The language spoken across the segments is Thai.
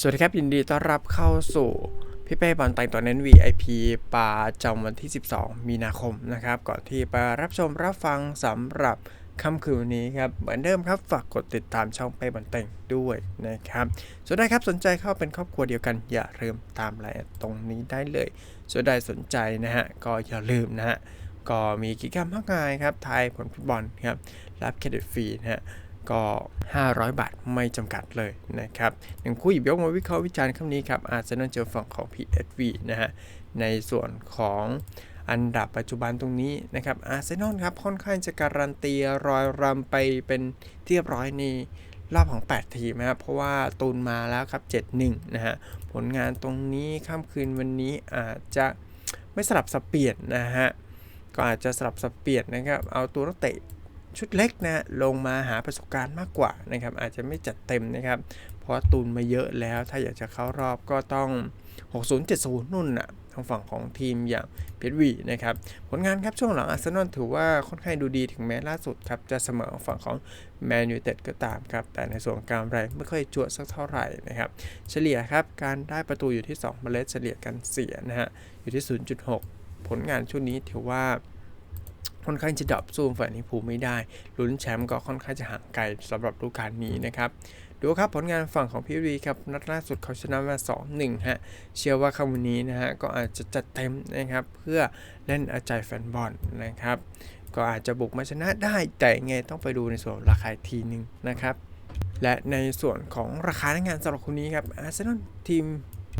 สวัสดีครับ ยินดีต้อนรับเข้าสู่พี่เป้บอลแต่งตัวเน้น VIP ปาจำวันที่ 12 มีนาคมนะครับ ก่อนที่ไปรับชมรับฟังสำหรับค่ำคืนวันนี้ครับ เหมือนเดิมครับฝากกดติดตามช่องเป้บอลแต่งด้วยนะครับส่วนใดครับสนใจเข้าเป็นครอบครัวเดียวกันอย่าลืมตามรายละเอียดตรงนี้ได้เลยส่วนใดสนใจนะฮะก็อย่าลืมนะฮะก็มีกิจกรรมมากมายครับทายผลฟุตบอลครับรับเครดิตฟรีนะฮะ ก็ 500 บาทไม่จำกัดเลยนะครับหนึ่งคู่หยิบยกมาวิเคราะห์วิจารณ์คำนี้ครับอาร์เซนอลเจอฝั่งของ PSV นะฮะในส่วนของอันดับปัจจุบันตรงนี้นะครับอาร์เซนอลครับค่อนข้างจะการันตีรอยรำไปเป็นที่เรียบร้อยในรอบของ 8 ทีมนะครับเพราะว่าตูนมาแล้วครับ 7-1 นะฮะผลงานตรงนี้ค่ำคืนวันนี้อาจจะไม่สลับสับเปลี่ยนนะฮะก็อาจจะสลับสับเปลี่ยนนะครับเอาตัวนักเตะ ชุดเล็กนะลงมาหาประสบการณ์มากกว่านะครับ อาจจะไม่จัดเต็มนะครับ เพราะตูนมาเยอะแล้ว ถ้าอยากจะเข้ารอบก็ต้อง 60-70นุ่นนะทางฝั่งของทีมอย่างเพชรวีนะครับ ผลงานครับช่วงหลังอาร์เซนอลถือว่าค่อนข้างดูดีถึงแม้ล่าสุดครับ จะเสมอฝั่งของแมนยูเต็ดก็ตามครับ แต่ในส่วนการไรไม่ค่อยจวดสักเท่าไหร่นะครับ เฉลี่ยครับ การได้ประตูอยู่ที่2เมล็ดเฉลี่ยกันเสียนะฮะอยู่ที่ 0.6 ผลงานช่วงนี้ถือว่า ค่อนข้างจะดับสู้ฝ่ายลิเวอร์พูลไม่ได้ลุ้นแชมป์ก็ค่อนข้างจะห่างไกลสำหรับฤดูกาลนี้นะครับดูครับผลงานฝั่งของพี่วีครับนัดล่าสุดเขาชนะมา 2-1 ฮะ เชื่อว่าคำวันนี้นะฮะ ก็อาจจะจัดเต็มนะครับ เพื่อเล่นอาใจแฟนบอลนะครับ ก็อาจจะบุกมาชนะได้แต่ไงต้องไปดูในส่วนราคาทีหนึงนะครับ และในส่วนของราคาในงานสำหรับคนนี้ครับอาร์เซนอลทีม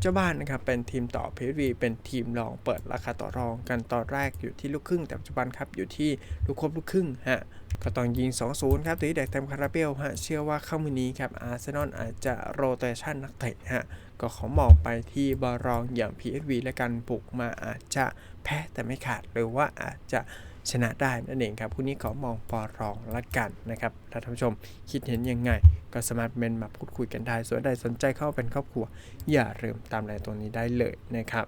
จ้าบ้านนะครับเป็นทีมต่อเพชรวีเป็นทีมรองเปิดราคาต่อรองกันตอนแรกอยู่ที่ลูกครึ่งแต่ปัจจุบันครับอยู่ที่ลูกครบลูกครึ่งฮะ ก็ต้องยิง 2-0 ครับตีแดกเต็มคาราเบลฮะเชื่อว่าเข้ามือนี้ครับอาร์เซนอลอาจจะโรเตชันนักเตะฮะก็ขอมองไปที่บอลรองอย่าง PSV และกันบุกมาอาจจะแพ้แต่ไม่ขาดหรือว่าอาจจะชนะได้นั่นเองครับคู่นี้ขอมองปอรองละกันนะครับถ้าท่านผู้ชมคิดเห็นยังไง ก็สามารถเมนมาพูดคุยกันได้ ส่วนใดสนใจเข้าเป็นครอบครัว อย่าลืมตามรายตัวนี้ได้เลยนะครับ